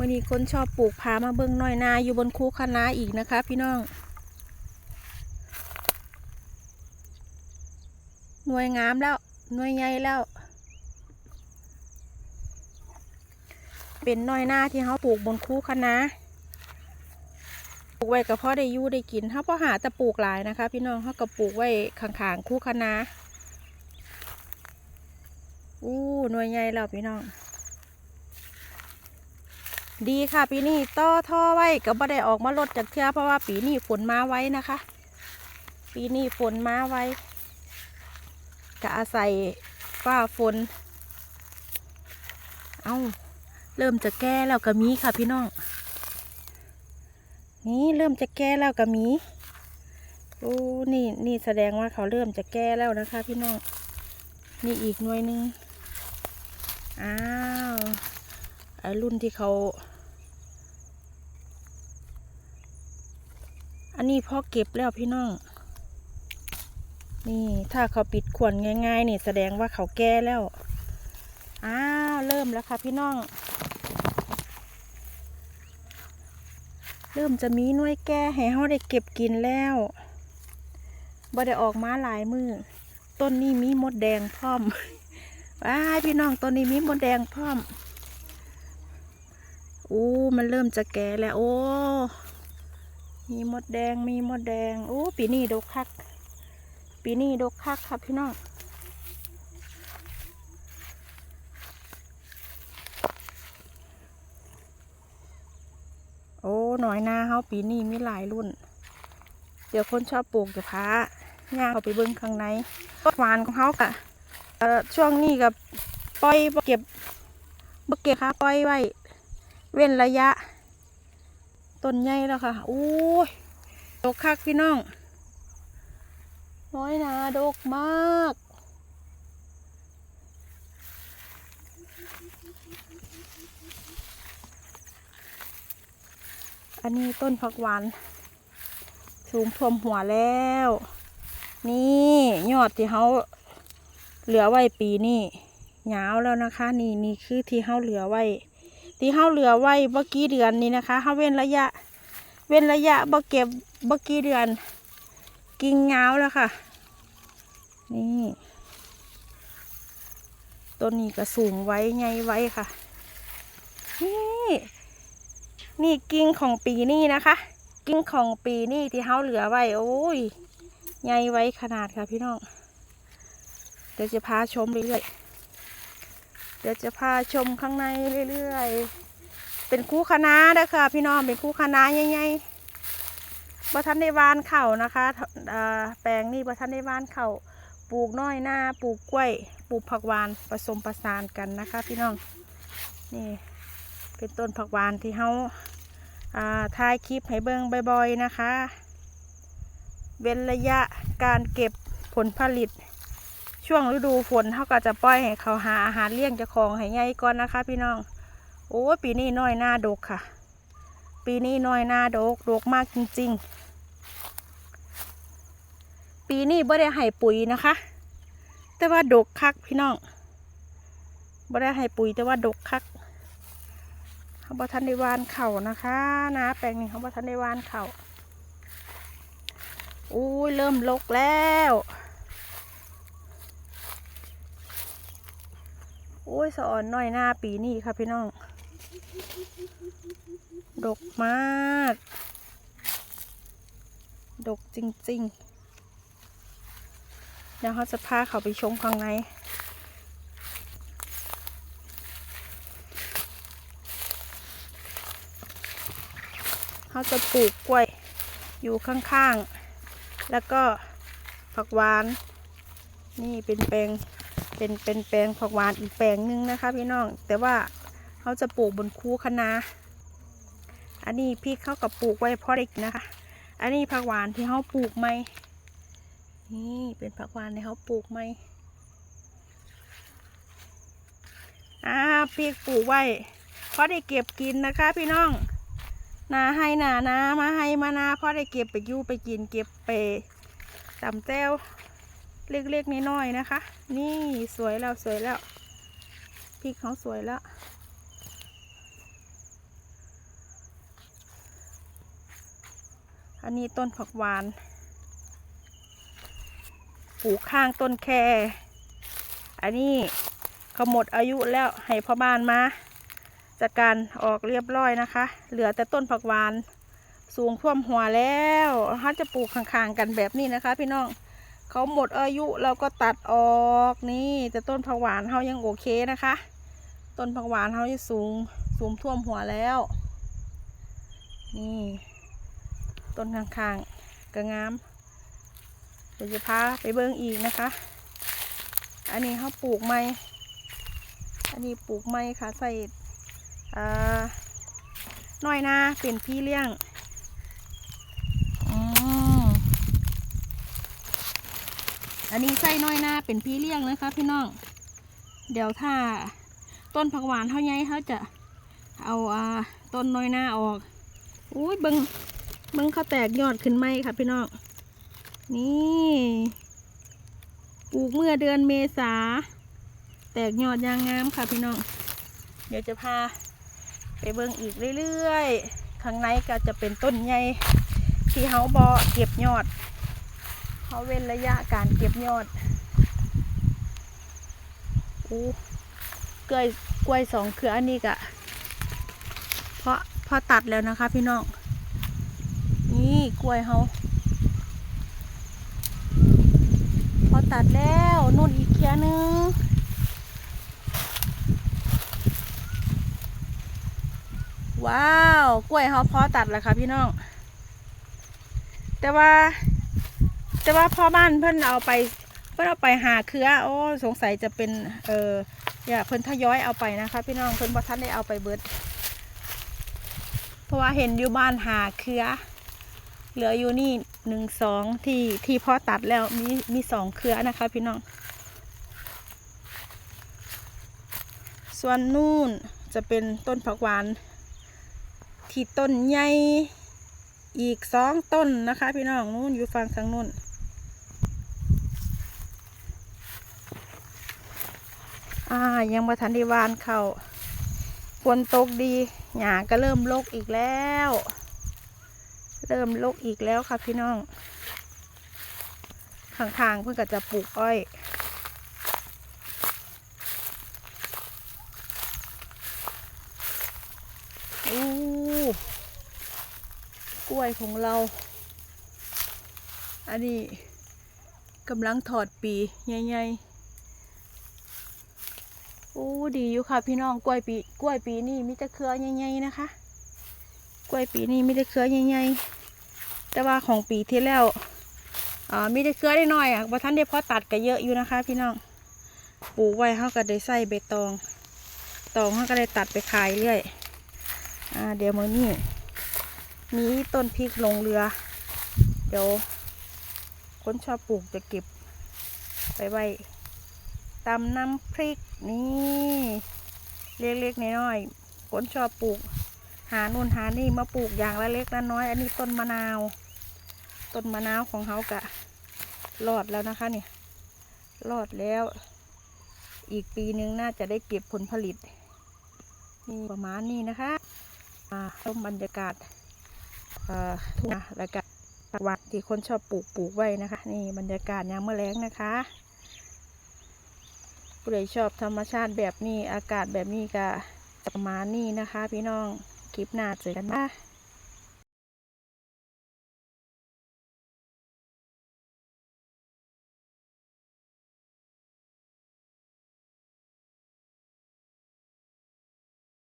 มื่อนี้คนชอบปลูกพามาเบิ่งน้อยนาอยู่บนคูคณะอีกนะคะ พี่น้อง หน่วยงามแล้ว หน่วยใหญ่แล้ว เป็นน้อยนาที่เขาปลูกบนคูคณะปลูกไว้ก็เพาะได้ยู่ได้กินเขาพ่อหาแต่ปลูกหลายนะคะ พี่น้องเขาก็ปลูกไว้ข้างๆคูคณะอู้หน่วยใหญ่แล้วพี่น้อง ดีค่ะ ปีนี้ต่อท่อไว้ก็บ่ได้ออกมาลดจากเทือเพราะว่าปีนี้ฝนมาไว้นะคะ ปีนี้ฝนมาไว้ก็อาศัยฝ้าฝน เอาเริ่มจะแก้แล้วก็มีค่ะพี่น้อง นี่เริ่มจะแก้แล้วก็มีโอ้นี่นี่แสดงว่าเขาเริ่มจะแก้แล้วนะคะ พี่น้องนี่อีกหน่วยนึงอ้าวไอ้รุ่นที่เขา นี้พอเก็บแล้วพี่น้อง นี่ถ้าเขาปิดขวนง่ายๆนี่แสดงว่าเขาแก้แล้ว อ้าว เริ่มแล้วค่ะพี่น้อง เริ่มจะมีน่วยแก้ให้เขาได้เก็บกินแล้วบ่ได้ออกมาหลายมือ ต้นนี้มีมดแดงพร้อมว้าพี่น้องต้นนี้มีมดแดงพร้อมอู้มันเริ่มจะแก่แล้ว โอ้ มีมดแดงมีมดแดงโอ้ปีนี้ดกคัก ปีนี้ดกคักครับพี่น้องโอ้หน่อยนาเฮาปีนี้มีหลายรุ่น เดี๋ยวคนชอบปลูกจะพาย่างเข้าไปเบิ้งข้างในต้นหวานของเขากะเอ่อช่วงนี้กับปล่อยเก็บบเก็บค่ะปล่อยไว้ เว้นระยะ ต้นใหญ่แล้วค่ะอู้ยดกคักพี่น้อง น้อยนาดกมากอันนี้ต้นผักหวานสูงท่วมหัวแล้ว นี่ยอดที่เขาเหลือไว้ปีนี้ยาวแล้วนะคะ นี่นี่คือที่เขาเหลือไว้ ที่เข้าเหลือไว้เมื่อกี้เดือนนี้นะคะเข้าเว้นระยะ เว้นระยะบ่เก็บเมื่อกี้เดือน กิ่งยาแล้วค่ะ นี่ต้นนี้ก็สูงไว้ไงไว้ค่ะ นี่นี่กิ่งของปีนี้นะคะ กิ่งของปีนี้ที่เขาเหลือไว้ โอ้ยใหญ่ไว้ขนาดค่ะพี่น้อง เดี๋ยวจะพาชมเรื่อยๆ เดี๋ยวจะพาชมข้างในเรื่อยๆ เป็นคู่คณะนะคะพี่น้องเป็นคู่คณะใหญ่ๆบัทันได้วานเข่านะคะแปลงนี่บัทันได้วานเข่าปลูกน้อยหน้าปลูกกล้วย ปลูกผักหวานผสมประสานกันนะคะ พี่น้องนี่เป็นต้นผักหวานที่เขาอ่าถ่ายคลิปให้เบิ่งบ่อยๆนะคะ เว้นระยะการเก็บผลผลิต ช่วงฤดูฝนเขาก็จะปล่อยให้เขาหาอาหารเลี้ยงเจ้าของให้ใหญ่ก่อนนะคะ พี่น้อง โอ้ปีนี้น้อยหน้าดกค่ะ ปีนี้น้อยหน้าดกดกมากจริง ๆ ปีนี้บ่ได้ให้ปุ๋ยนะคะ แต่ว่าดกคักพี่น้องบ่ได้ให้ปุ๋ยแต่ว่าดกคักเขาบอทันได้วานเข่านะคะนะแปลงนี้เขาบอทันได้วานเข่าอุ้ยเริ่มลกแล้ว อ้ยสะอ่อนน้อยหน้าปีนี้ค่ะพี่น้อง ดกมาก ดกจริงๆ เดี๋ยวเขาจะพาเขาไปชมข้างในเขาจะปลูกกล้วยอยู่ข้างๆ แล้วก็ผักหวาน นี่เป็นแปลง เป็นเป็นแปลงผักหวานอีกแปลงหนึงนะคะพี่น้อง แต่ว่าเขาจะปลูกบนคูคะนาอันนี้พี่เขากับปลูกไว้เพราะเด็กนะคะ อันนี้ผักหวานที่เขาปลูกไหมนี่เป็นผักหวานที่เขาปลูกไหมอ่าพี่ปลูกไว้เพราะได้เก็บกินนะคะ พี่น้องนาให้นานามาให้มานาพอได้เก็บไปยู่ไปกินเก็บไปตำแต้ว เล็กๆน้อยๆนะคะ นี่สวยแล้วสวยแล้วพริกเขาสวยแล้ว อันนี้ต้นผักหวาน ปลูกข้างต้นแค อันนี้เขาหมดอายุแล้วให้พ่อบ้านมาจากการออกเรียบร้อยนะคะ เหลือแต่ต้นผักหวาน สูงท่วมหัวแล้วเขาจะปลูกข้างๆกันแบบนี้นะคะ พี่น้อง เขาหมดอายุเราก็ตัดออกนี่แต่ต้นผักหวานเขายังโอเคนะคะ ต้นผักหวานเขาจะสูงสูงท่วมหัวแล้ว นี่ ต้นข้างๆก็งามเดี๋ยวจะพาไปเบิ้งอีกนะคะ อันนี้เขาปลูกไม้อันนี้ปลูกไม้ค่ะใส่อ่าน้อยนาเป็นพี่เลี้ยงอืมอั นนี้ใส่น้อยนาเป็นพี่เลี้ยงนะคะพี่น้อง เดี๋ยวถ้าต้นผักหวานเท่าไงเขาจะเอาอ่าต้นน้อยนาออกอุ้ยเบิงเบิงเขาแตกยอดขึ้นไหมค่ะพี่น้อง นี่ปลูกเมื่อเดือนเมษา แตกยอดยางงามค่ะพี่น้อง เดี๋ยวจะพาไปเบิ่งอีกเรื่อยๆ ข้างในก็จะเป็นต้นใหญ่ที่เฮาบอเก็บยอด เขาเว้นระยะการเก็บยอดอู้กล้วยกล้วยสองเครืออันนี้กะเพราะพอตัดแล้วนะคะพี่น้อง นี่กล้วยเฮาพอตัดแล้วนุ่นอีกเครือนึงว้าว กล้วยเขาพอตัดแล้วค่ะพี่น้อง แต่ว่า แต่ว่าพ่อบ้านเพิ่นเอาไป เพิ่นเอาไปหาเครือโอ้สงสัยจะเป็นเอออย่าเพิ่นทยอยเอาไปนะคะ พี่น้องเพิ่นบ่ทันได้เอาไปเบิด เพราะว่าเห็นอยู่บ้านหาเครือ เหลืออยู่นี่หนึ่งสองที่ที่พ่อตัดแล้วมีมีสองเครือนะคะ พี่น้อง ส่วนนู่นจะเป็นต้นผักหวาน ที่ต้นใหญ่อีกสองต้นนะคะ พี่น้องนู่นอยู่ฝั่งทางนู่น อ่า ยังมาทันได้หวานเขาฝนตกดีหญ้าก็เริ่มรกอีกแล้ว เริ่มลกอีกแล้วค่ะพี่น้องข้างๆเพื่อนก็จะปลูกอ้อยอู้กล้วยของเรา อันนี้กำลังถอดปีใหญ่ๆ อู้ดีอยู่ค่ะ พี่น้องกล้วยปีกล้วยปีนี่มีแต่เครือใหญ่ๆนะคะ กล้วยปีนี้มีแต่เครือใหญ่ๆแต่ว่าของปีที่แล้วอ่ามีแต่เครือได้น้อยอะว่ท่านได้เพาะตัดก็เยอะอยู่นะคะ พี่น้องปลูกไว้เขาก็ได้ใส่ใบตอง ตองเขาก็ได้ตัดไปขายเรื่อยอ่าเดี๋ยวมือนี่มีต้นพริกลงเรือ เดี๋ยวคนชอบปลูกจะเก็บไปไว้ ตำน้ำพริกนี่เล็กๆน้อยๆคนชอบปลูก หานู่นหานี่มาปลูกอย่างละเล็กละน้อย อันนี้ต้นมะนาว ต้นมะนาวของเขากะรอดแล้วนะคะเนี่ยรอดแล้ว อีกปีนึงน่าจะได้เก็บผลผลิตนี่ประมาณนี้นะคะอาชมบรรยากาศทุ่งนาแล้วก็ผักหวานที่คนชอบปลูกปลูกไว้นะคะ นี่บรรยากาศยามเมื่อแรงนะคะ ผู้ใดชอบธรรมชาติแบบนี้อากาศแบบนี้ก็ประมาณนี้นะคะ พี่น้องคลิปหน้าเจอกันบ้า